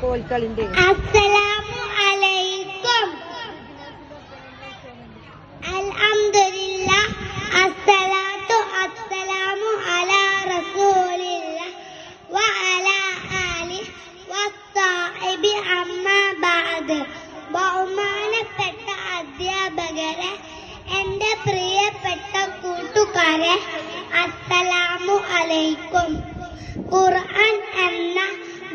കോൽക്കളിന്റെ അസ്സലാമു അലൈക്കും അൽഹംദുലില്ലാ അസ്സലാത്തു അസ്സലാമു അലാ റസൂലില്ലാ വഅലാ ആലി വസ്സാഹിബി അമ്മാ ബഅദ്. ബഹുമാനപ്പെട്ട അധ്യാപകരെ എന്റെ പ്രിയപ്പെട്ട കൂട്ടുകാരെ അസ്സലാമു അലൈക്കും ഖുർആൻ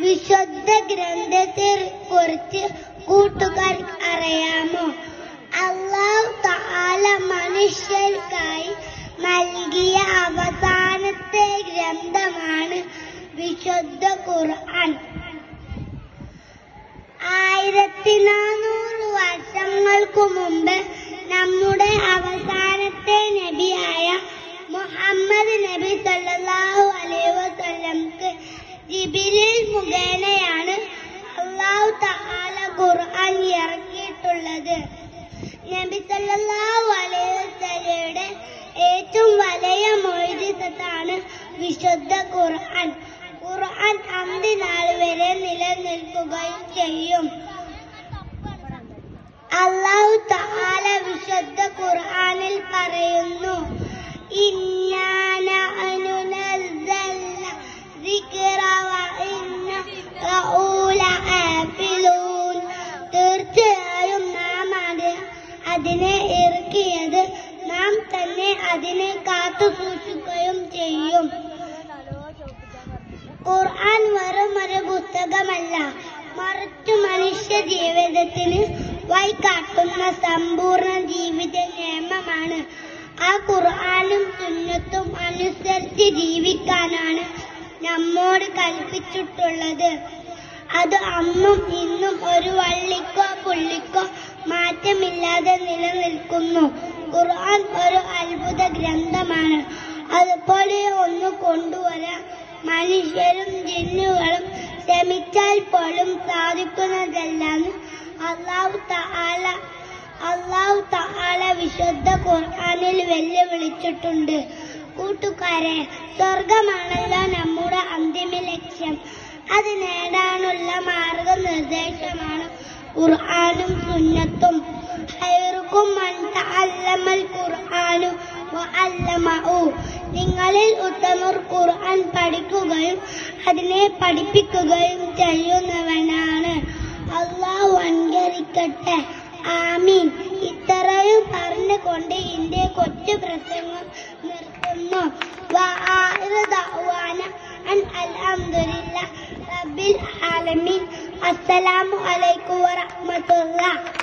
വിശുദ്ധ ഗ്രന്ഥത്തെ കുറിച്ച് കൂട്ടുകാർക്ക് അറിയാമോ? അള്ളാഹു മനുഷ്യർക്കായി നൽകിയ അവസാനത്തെ ഗ്രന്ഥമാണ് വിശുദ്ധ ഖുർആൻ. ആയിരത്തി നാനൂറ് വർഷങ്ങൾക്കു മുമ്പ് ജിബിരിൽ മുഖേനയാണ് അള്ളാഹു തആല ഖുർആൻ ഇറക്കിയിട്ടുള്ളത്. നബി സല്ലല്ലാഹു അലൈഹി വസല്ലയുടെ ഏറ്റവും വലിയ മൊയ്ജിസത്താണ് വിശുദ്ധ ഖുർആൻ. ഖുർആൻ അന്തിനാൾ വരെ നിലനിൽക്കുകയും ചെയ്യും. അള്ളാഹു തആല വിശുദ്ധ ഖുർആനിൽ പറയുന്നു ഇന്നാ അതിനെ കാത്തു സൂക്ഷിക്കുകയും ചെയ്യും. ഖുർആൻ വെറും ഒരു പുസ്തകമല്ല മറിച്ച് മനുഷ്യ ജീവിതത്തിന് വഴികാട്ടുന്ന സമ്പൂർണ ജീവിത നിയമമാണ്. ആ ഖുർആാനും തുന്നത്തും അനുസരിച്ച് ജീവിക്കാനാണ് നമ്മോട് കൽപ്പിച്ചിട്ടുള്ളത്. അത് അന്നും ഇന്നും ഒരു വള്ളിക്കോ പുള്ളിക്കോ മാറ്റമില്ലാതെ നിലനിൽക്കുന്നു. ഖുർആൻ ഒരു അത്ഭുത ഗ്രന്ഥമാണ്. അതുപോലെ ഒന്ന് കൊണ്ടുവരാൻ മനുഷ്യരും ജിന്നുകളും ശ്രമിച്ചാൽ പോലും സാധിക്കുന്നതല്ലെന്ന് അള്ളാഹു താല അള്ളാഹു താല വിശുദ്ധ ഖുർആാനിൽ വെല്ലുവിളിച്ചിട്ടുണ്ട്. കൂട്ടുകാരെ സ്വർഗമാണല്ലോ നമ്മുടെ അന്തിമ ലക്ഷ്യം. അത് നേടാനുള്ള മാർഗനിർദ്ദേശമാണ് ഖുർആാനും സുന്നത്തും. ഖൈറുക്കും മൻ തഅല്ലമൽ ഖുർആനു വഅല്ലമഹു നിങ്ങളിൽ ഉത്തമർ ഖുർആൻ പഠിക്കുകയും അതിനെ പഠിപ്പിക്കുകയും ചെയ്യുന്നവനാണ്. അള്ളാഹു അനുകരിക്കട്ടെ ആമീൻ. ഇത്രയും പറഞ്ഞുകൊണ്ട് എന്റെ കൊച്ചു പ്രസംഗം നിർത്തുന്നു. റബ്ബിൽ ആലമീൻ. അസ്സലാമു അലൈക്കും വറഹ്മത്തുള്ളാഹ്.